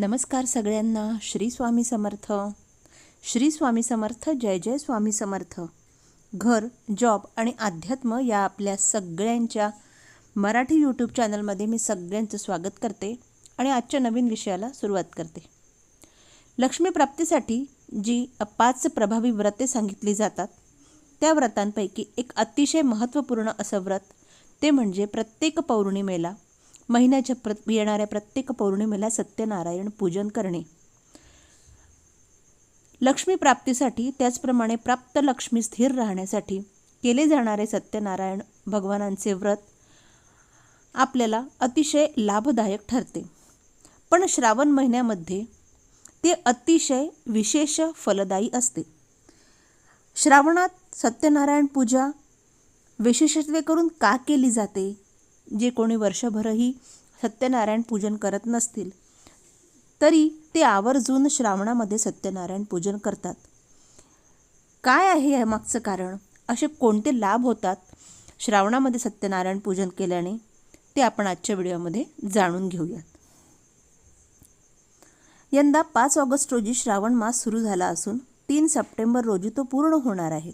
नमस्कार सगळ्यांना. श्री स्वामी समर्थ. श्री स्वामी समर्थ जय जय स्वामी समर्थ. घर जॉब आणि अध्यात्म या आपल्या सगळ्यांच्या मराठी यूट्यूब चॅनलमध्ये मी सगळ्यांचं स्वागत करते आणि आजच्या नवीन विषयाला सुरुवात करते. लक्ष्मी प्राप्तीसाठी जी पाच प्रभावी व्रते सांगितली जातात त्या व्रतांपैकी एक अतिशय महत्त्वपूर्ण असं व्रत ते म्हणजे प्रत्येक पौर्णिमेला महिन्याच्या प्र येणाऱ्या प्रत्येक पौर्णिमेला सत्यनारायण पूजन करणे. लक्ष्मी प्राप्तीसाठी त्याचप्रमाणे प्राप्त लक्ष्मी स्थिर राहण्यासाठी केले जाणारे सत्यनारायण भगवानांचे व्रत आपल्याला अतिशय लाभदायक ठरते. पण श्रावण महिन्यामध्ये ते अतिशय विशेष फलदायी असते. श्रावणात सत्यनारायण पूजा विशेषत्वे करून का केली जाते? जे कोणी वर्षभरही सत्यनारायण पूजन करत नसतील तरी ते आवर्जून श्रावणामध्ये सत्यनारायण पूजन करतात. काय आहे या मागचं कारण? असे कोणते लाभ होतात श्रावणामध्ये सत्यनारायण पूजन केल्याने? ते आपण आजच्या व्हिडिओमध्ये जाणून घेऊयात. यंदा पाच ऑगस्ट रोजी श्रावण मास सुरू झाला असून तीन सप्टेंबर रोजी तो पूर्ण होणार आहे.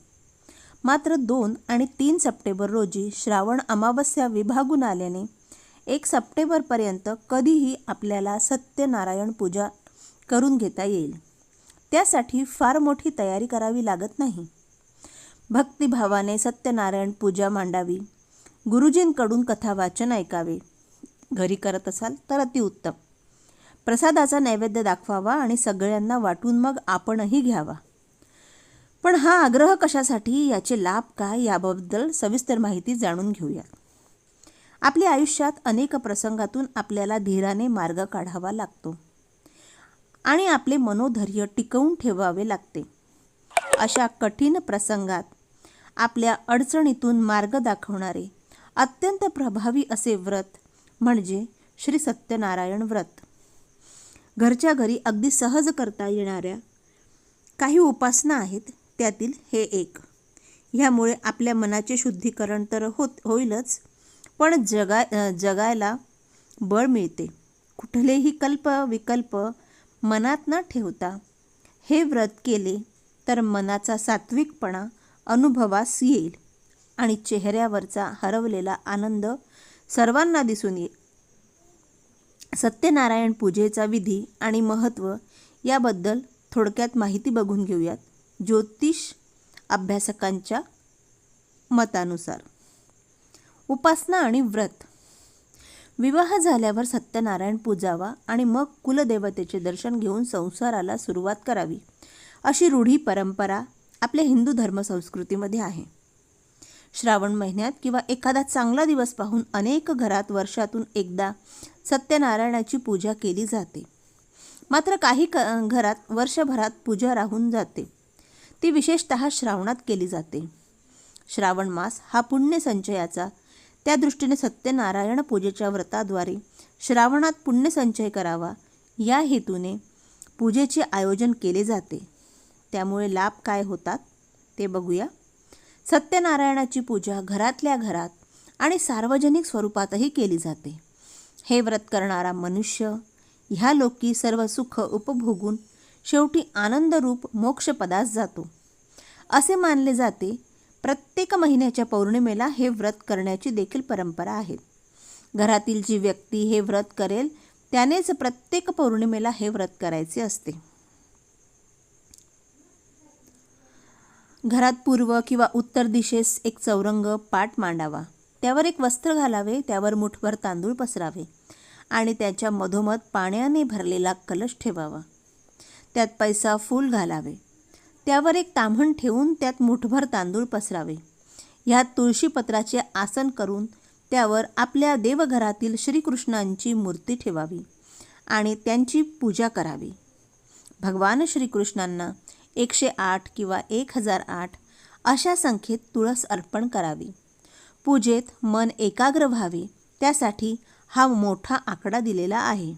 मात्र दोन आणि तीन सप्टेंबर रोजी श्रावण अमावस्या विभागून आल्याने एक सप्टेंबरपर्यंत कधीही आपल्याला सत्यनारायण पूजा करून घेता येईल. त्यासाठी फार मोठी तयारी करावी लागत नाही. भक्तिभावाने सत्यनारायण पूजा मांडावी. गुरुजींकडून कथा वाचन ऐकावे. घरी करत असाल तर अतिउत्तम प्रसादाचा नैवेद्य दाखवावा आणि सगळ्यांना वाटून मग आपणही घ्यावा. पण हा आग्रह कशासाठी याचे लाभ काय याबद्दल सविस्तर माहिती जाणून घेऊया. आपल्या आयुष्यात अनेक प्रसंगातून आपल्याला धीराने मार्ग काढावा लागतो आणि आपले मनोधैर्य टिकवून ठेवावे लागते. अशा कठीण प्रसंगात आपल्या अडचणीतून मार्ग दाखवणारे अत्यंत प्रभावी असे व्रत म्हणजे श्री सत्यनारायण व्रत. घरच्या घरी अगदी सहज करता येणाऱ्या काही उपासना आहेत त्यातील हे एक. ह्यामुळे आपल्या मनाचे शुद्धीकरण तर होत होईलच पण जगा जगायला बळ मिळते. कुठलेही कल्प विकल्प मनात न ठेवता हे व्रत केले तर मनाचा सात्विकपणा अनुभवास येईल आणि चेहऱ्यावरचा हरवलेला आनंद सर्वांना दिसून येईल. सत्यनारायण पूजेचा विधी आणि महत्त्व याबद्दल थोडक्यात माहिती बघून घेऊयात. ज्योतिष अभ्यासकांच्या मतानुसार. उपासना आणि व्रत. विवाह झाल्यावर सत्यनारायण पूजावा आणि मग कुलदेवतेचे दर्शन घेऊन संसाराला सुरुवात करावी अशी रूढी परंपरा आपल्या हिंदू धर्मसंस्कृतीमध्ये आहे. श्रावण महिन्यात किंवा एखादा चांगला दिवस पाहून अनेक घरात वर्षातून एकदा सत्यनारायणाची पूजा केली जाते. मात्र काही क घरात वर्षभरात पूजा राहून जाते. ती विशेषत श्रावणात केली जाते. श्रावण मास हा पुण्यसंचयाचा त्या दृष्टीने सत्यनारायण पूजेच्या व्रताद्वारे श्रावणात पुण्यसंचय करावा या हेतूने पूजेचे आयोजन केले जाते. त्यामुळे लाभ काय होतात ते बघूया. सत्यनारायणाची पूजा घरातल्या घरात आणि सार्वजनिक स्वरूपातही केली जाते. हे व्रत करणारा मनुष्य ह्या लोकी सर्व सुख उपभोगून शेवटी आनंदरूप मोक्षपदास जातो. असे मानले जाते प्रत्येक महिन्याच्या पौर्णिमेला हे व्रत करण्याची देखील परंपरा आहे. घरातील जी व्यक्ती हे व्रत करेल त्यानेच प्रत्येक पौर्णिमेला हे व्रत करायचे असते. घरात पूर्व किंवा उत्तर दिशेस एक चौरंग पाट मांडावा. त्यावर एक वस्त्र घालावे त्यावर मुठभर तांदूळ पसरावे आणि त्याच्या मधोमध पाण्याने भरलेला कलश ठेवावा. त्यात पैसा फूल घालावे. त्यावर एक ताम्हण ठेवून त्यात मुठभर तांदूळ पसरावे. ह्यात तुळशीपत्राचे आसन करून त्यावर आपल्या देवघरातील श्रीकृष्णांची मूर्ती ठेवावी आणि त्यांची पूजा करावी. भगवान श्रीकृष्णांना एकशे आठ किंवा एक हजार आठ अशा संख्येत तुळस अर्पण करावी. पूजेत मन एकाग्र व्हावे त्यासाठी हा मोठा आकडा दिलेला आहे.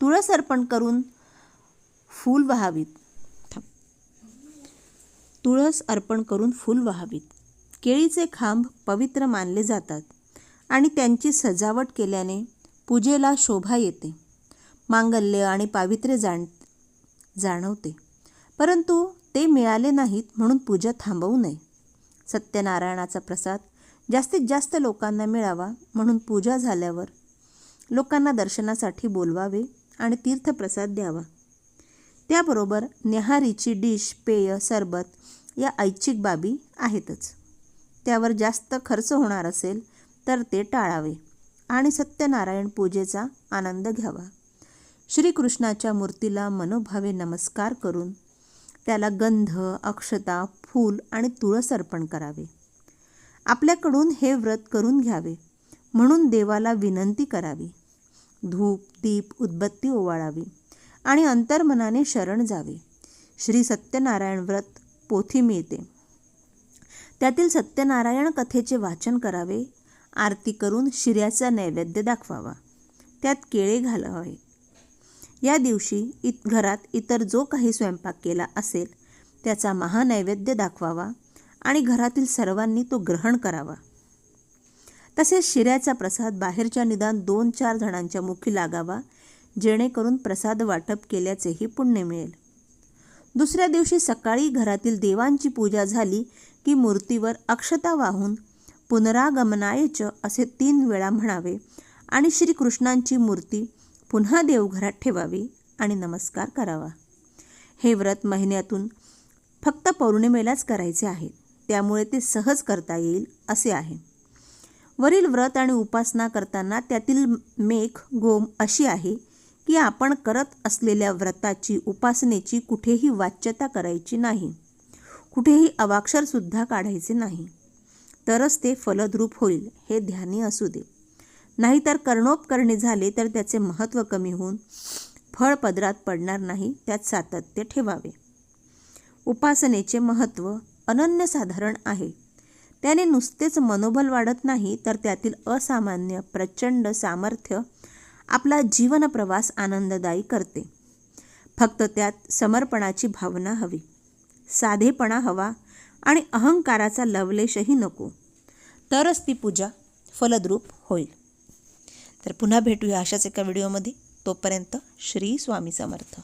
तुळस अर्पण करून फूल व्हावीत. तुळस अर्पण करून फूल वहावीत. केळीचे खांब पवित्र मानले जातात आणि त्यांची सजावट केल्याने पूजेला शोभा येते. मांगल्य आणि पावित्र्य जाण जाणवते. परंतु ते मिळाले नाहीत म्हणून पूजा थांबवू नये. सत्यनारायणाचा प्रसाद जास्तीत जास्त लोकांना मिळावा म्हणून पूजा झाल्यावर लोकांना दर्शनासाठी बोलवावे आणि तीर्थप्रसाद द्यावा. त्याबरोबर न्याहारीची डिश पेय सरबत या ऐच्छिक बाबी आहेतच. त्यावर जास्त खर्च होणार असेल तर ते टाळावे आणि सत्यनारायण पूजेचा आनंद घ्यावा. श्रीकृष्णाच्या मूर्तीला मनोभावे नमस्कार करून त्याला गंध अक्षता फूल आणि तुळस अर्पण करावे. आपल्याकडून हे व्रत करून घ्यावे म्हणून देवाला विनंती करावी. धूप दीप उदबत्ती ओवाळावी. आणि अंतर्मनाने शरण जावे. श्री सत्यनारायण व्रत पोथी मिळते. त्यातील सत्यनारायण कथेचे वाचन करावे आरती करून शिऱ्याचा नैवेद्य दाखवावा. त्यात केळे घालावे. या दिवशी इत घरात इतर जो काही स्वयंपाक केला असेल त्याचा महानैवेद्य दाखवावा आणि घरातील सर्वांनी तो ग्रहण करावा. तसेच शिऱ्याचा प्रसाद बाहेरच्या निदान दोन चार जणांच्या मुखी लागावा जेणेकरून प्रसाद वाटप केल्याचेही पुण्य मिळेल. दुसऱ्या दिवशी सकाळी घरातील देवांची पूजा झाली की मूर्तीवर अक्षता वाहून पुनरागमनायच असे तीन वेळा म्हणावे आणि श्रीकृष्णांची मूर्ती पुन्हा देवघरात ठेवावी आणि नमस्कार करावा. हे व्रत महिन्यातून फक्त पौर्णिमेलाच करायचे आहे. त्यामुळे ते सहज करता येईल असे आहे. वरील व्रत आणि उपासना करताना त्यातील मेघ गोम अशी आहे की आपण करत असलेल्या व्रताची उपासनेची कुठेही वाच्यता करायची नाही. कुठेही अवाक्षरसुद्धा काढायचे नाही. तरच ते फलद्रूप होईल हे ध्यानी असू दे. नाहीतर कर्णोपकरणी झाले तर त्याचे महत्त्व कमी होऊन फळ पदरात पडणार नाही त्यात सातत्य ठेवावे. उपासनेचे महत्त्व अनन्यसाधारण आहे. त्याने नुसतेच मनोबल वाढत नाही तर त्यातील असामान्य प्रचंड सामर्थ्य आपला जीवनप्रवास आनंददायी करते. फक्त त्यात समर्पणाची भावना हवी. साधेपणा हवा आणि अहंकाराचा लवलेशही नको. तरच ती पूजा फलद्रूप होईल. तर पुन्हा भेटूया अशाच एका व्हिडिओमध्ये. तोपर्यंत श्री स्वामी समर्थ.